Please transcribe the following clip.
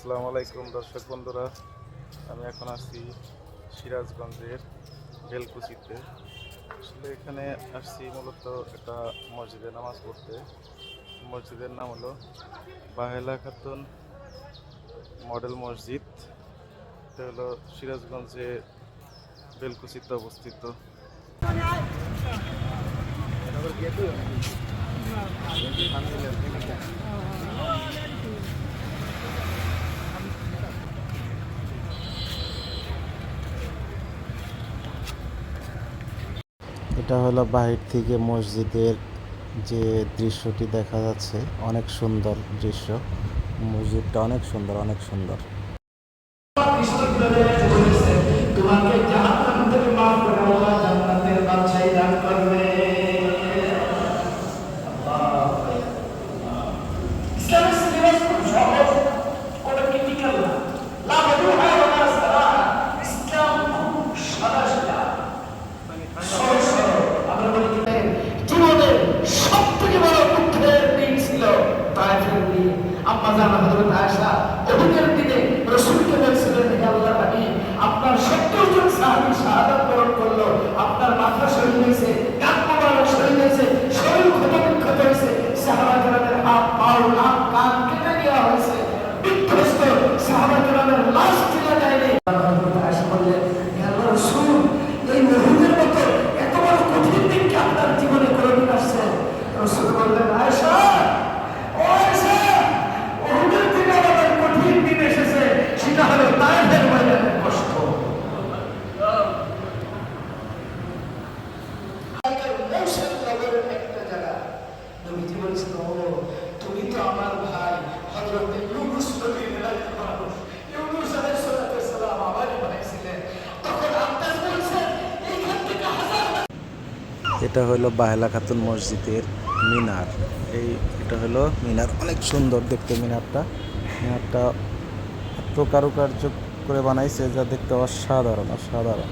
আসসালামু আলাইকুম, দর্শক বন্ধুরা। আমি এখন আছি সিরাজগঞ্জের বেলকুচিতে। আসলে এখানে আসছি মূলত একটা মসজিদে নামাজ পড়তে। মসজিদের নাম হলো বাহেলা খাতুন মডেল মসজিদ। এটা হলো সিরাজগঞ্জে বেলকুচিতে অবস্থিত। এটা হলো বাহির থেকে মসজিদের যে দৃশ্যটি দেখা যাচ্ছে, অনেক সুন্দর দৃশ্য। মসজিদটা অনেক সুন্দর অনেক সুন্দর। আম্মা হযরত আয়েশা অভিজ্ঞের নগরের একটা জায়গা। নবীজি ও, তুমি তো আমার ভাই, হযরত ইউনূস মানুষ। ইউনূস আলাইহিস সালাম আমারই তখন আব্বাস বলছেন এইখান থেকে হাজার এটা হলো বাহেলা খাতুন মসজিদের মিনার। এই, এটা হলো মিনার। অনেক সুন্দর দেখতে মিনারটা। মিনারটা এত কারুকার্য করে বানাইছে যা দেখতে অসাধারণ অসাধারণ।